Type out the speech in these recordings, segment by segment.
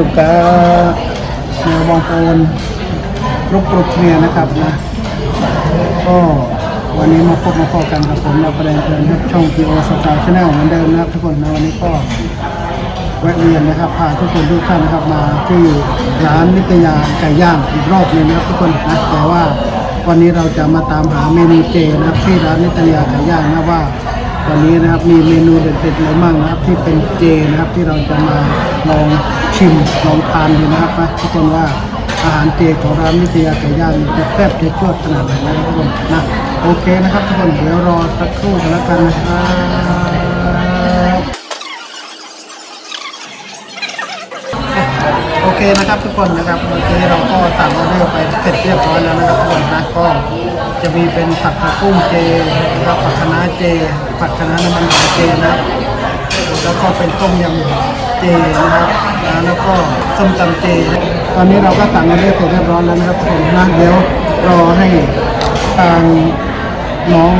จุกะแนวบองโอนรุกรุกเนี่ยนะครับนะก็วันนี้มาพบมาพอกันกับผมเราประเด็นเพลินครับช่อง PO Style Channel เหมือนเดิมนะครับทุกคนนะวันนี้ก็แวะเวียนนะครับพาทุกคนทุกท่านนะครับมาที่ร้านนิตยาไก่ย่างอีกรอบหนึงนะครับทุกคนนะแต่ว่าวันนี้เราจะมาตามหาเมนูเจนะครับที่ร้านนิตยาไก่ย่างนะว่าวันนี้นะครับมีเมนูเด็ดๆอะไรบ้างนะครับที่เป็นเจนะครับที่เราจะมาลอง ชิมลองทานดูนะครับนะทุกคนว่าอาหารเจของร้านนิตยาไก่ย่างนี่จะแซ่บจะจวดขนาดไหนนะครับทุกคนนะโอเคนะครับทุกคนเดี๋ยวรอสักครู่กันแล้วกันนะครับโอเคนะครับทุกคนนะครับเมื่อกี้เราก็สั่งออเดอร์ไปเสร็จเรียบร้อยแล้วนะครับทุกคนนะก็จะมีเป็นผัดผักกุ้งเจนะครับผัดคะน้าเจผัดคะน้าน้ำมันหอยเจนะครับ แล้วก็เป็นต้มยำเจนะครับแล้วก็ส้มตำเจ ตอนนี้เราก็สั่งมาเรียบเสร็จเรียบร้อยแล้วนะครับผมนะเดี๋ยวรอให้ทางน้อง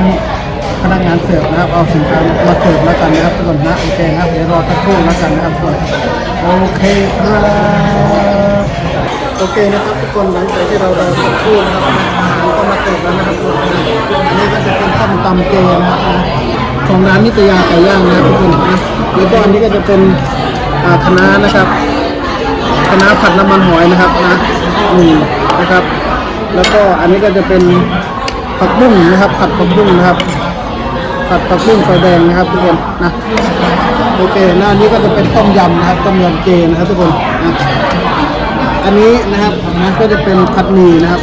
พนักงานเสิร์ฟนะครับเอาสินค้ามาเสิร์ฟแล้วกันนะครับทุกคนนะโอเคนะครับเดี๋ยวรอสักครู่แล้วกันนะครับทุกคนโอเคครับโอเคนะครับทุกคนหลังจากที่เรารอสักครู่นะครับอาหารก็มาเสิร์ฟแล้วนะครับทุกคนนะอันนี้ก็จะเป็นส้มตำเจนะครับนะ ของร้านนิตยาไก่ย่างนะครับทุกคนนะแล้วก็อันนี้ก็จะเป็นอ่าคะน้านะครับคะน้าผัดน้ำมันหอยนะครับนะอืมนะครับ แล้วก็อันนี้ก็จะเป็นผักบุ้งนะครับ ผัดผักบุ้งนะครับ ผัดผักบุ้งไฟแดงนะครับทุกคนนะโอเคหน้านี้ก็จะเป็นต้มยำนะครับต้มยำเจนะครับทุกคนนะอันนี้นะครับนะก็จะเป็นผัดหมี่นะครับ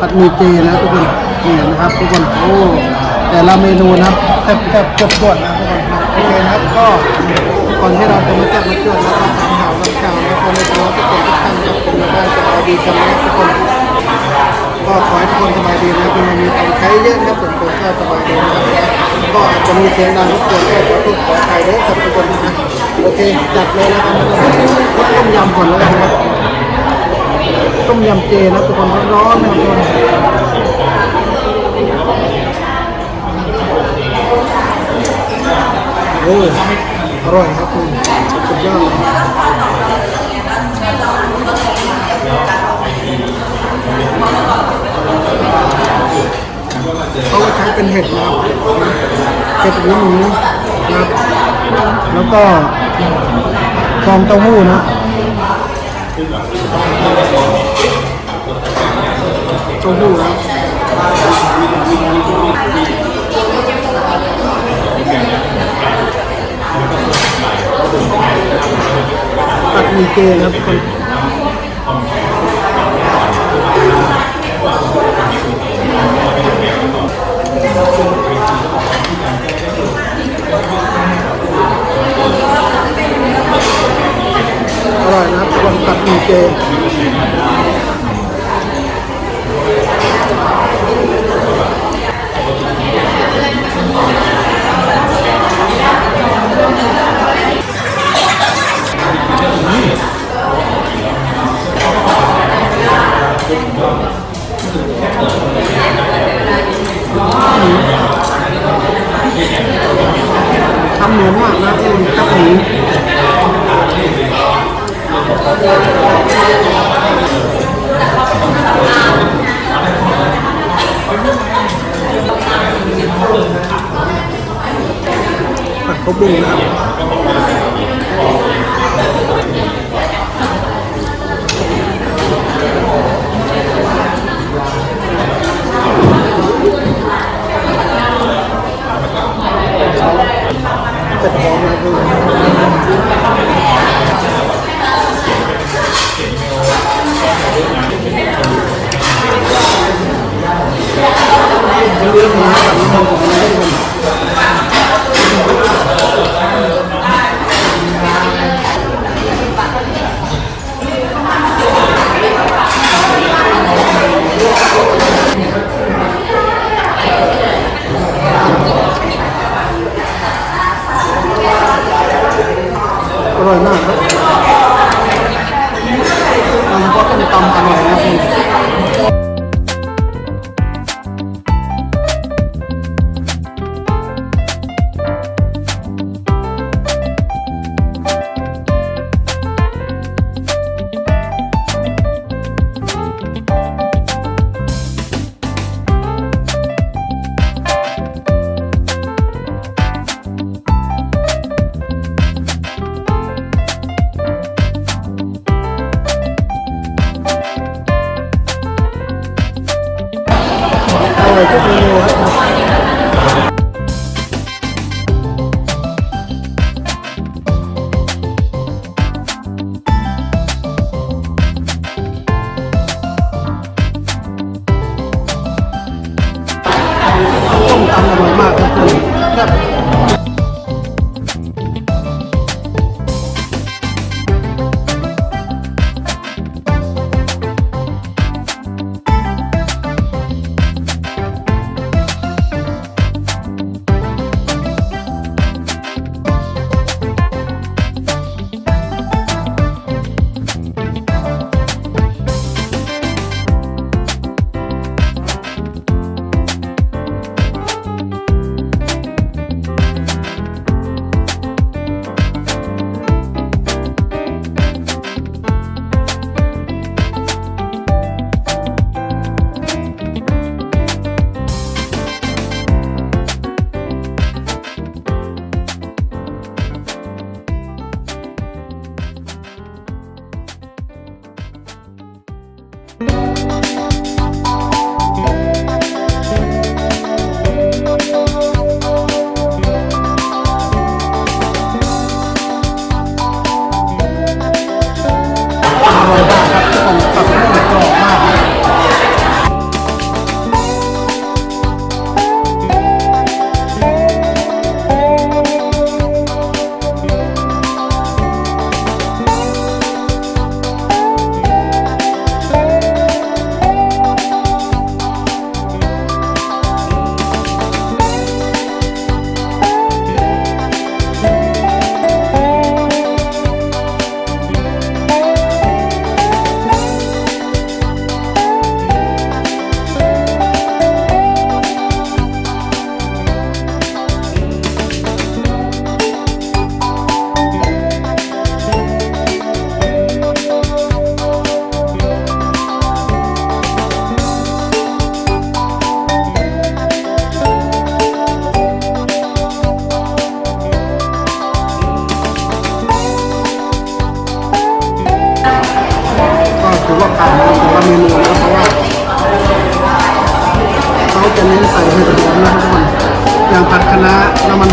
ผัดหมี่เจนะครับทุกคนนี่นะครับทุกคนโอ้ แต่ละเมนูนะครับแทบแทบจดจดนะทุกคนนะโอเคนะครับก็ก่อนที่เราจะมาจับมาจดแล้วก็ทำข่าวทำข่าวนะครับคนในตัวทุกคนทุกท่านครับเป็นบ้านสบายดีกันนะทุกคนก็ขอให้ทุกคนสบายดีนะคุณมีของใช้เยอะนะครับส่วนตัวก็สบายดีนะครับก็อาจจะมีเสียงดังรบกวนก็ขอโทษขออภัยด้วยครับทุกคนนะโอเคจัดเลยนะครับต้มยำก่อนแล้วกันะครับต้มยำเจนะทุกคนร้อนๆนะครับทุกคน โอ้อร่อยครับคุณสุดยอดเลยเขาใช้เป็นเห็ดนะครับเห็ดหมูหมูนะครับ แล้วก็ฟองเต้าหู้นะเต้าหู้นะตัดห มีเกย์ครับคนอร่อยนะครับทุกคนตัดมีเกย์ ดข้าวบุ้งนะครับ อร่อยมากครับตำก็ต้มตำอร่อยนะครับ ร่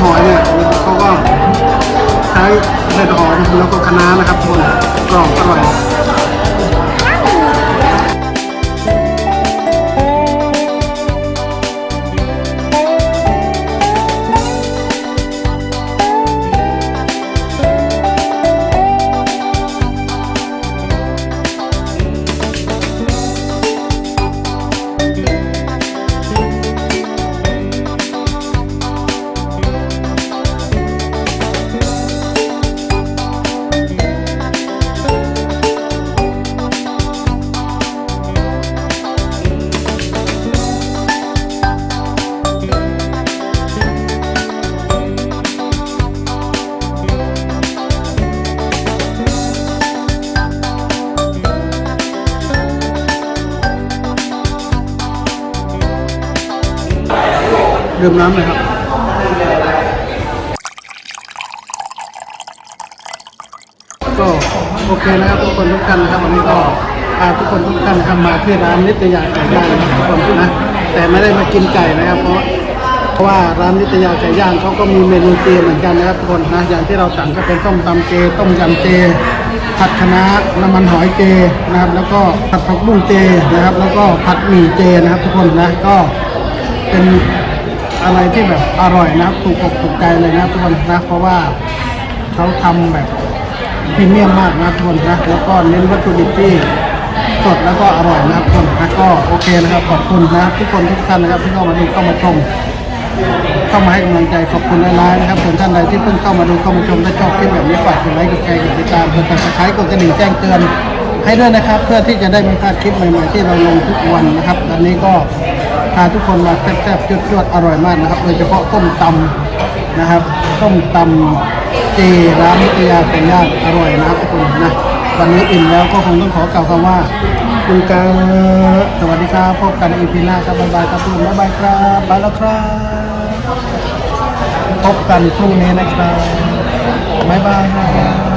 หอยเนี่ยเขาก็ใช้เห็ดหอมแล้วก็คะน้านะครับทุกคนกรอบอร่อย ดื่มน้ำเลยครับก็โอเคนะครับทุกคนทุกท่านนะครับวันนี้ก็พาทุกคนทุกท่านนะครับมาที่ร้านนิตยาไก่ย่างนะครับทุกคนนะแต่ไม่ได้มากินไก่นะครับ เพราะเพราะว่าร้านนิตยาไก่ย่างเขาก็มีเมนูเจเหมือนกันนะครับทุกคนนะอย่างที่เราสั่งก็เป็นต้มตำเจต้มยำเจผัดคะน้าน้ำมันหอยเจนะครับ แล้วก็ผัดผักบุ้งเจนะครับ แล้วก็ผัดหมี่เจนะครับ ทุกคนนะก็เป็น อะไรที่แบบอร่อยนะถูกอกถูกใจเลยนะครับทุกคนนะเพราะว่าเขาทำแบบพรีเมียมมากนะทุกคนนะแล้วก็เน้นวัตถุดิบที่สดแล้วก็อร่อยนะทุกคนนะก็โอเคนะครับขอบคุณนะทุกคนทุกท่านนะครับที่เข้ามาดูเข้ามาชมเข้ามาให้กำลังใจขอบคุณหลายๆนะครับส่วนท่านใดที่เพิ่งเข้ามาดูเข้ามาชมถ้าชอบคลิปแบบนี้ฝากกดไลค์กดแชร์กดติดตามกดติดตามกดกระดิ่งแจ้งเตือนให้ด้วยนะครับ เพื่อที่จะได้ไม่พลาดคลิปใหม่ๆที่เราลงทุกวันนะครับตอนนี้ก็ พาทุกคนมาแซ่บๆจวดๆอร่อยมากนะครับ โดยเฉพาะต้มตำนะครับต้มตำเจร้านนิตยาไก่ย่างอร่อยนะครับทุกคนนะวันนี้อิ่มแล้วก็คงต้องขอกล่าวคำว่าคุณกาสวัสดีครับพบกันอีพีหน้าครับบ๊ายบายครับทุกคนบ๊ายบายครับบายแล้วครับพบกันพรุ่งนี้นะครับบ๊ายบายครับ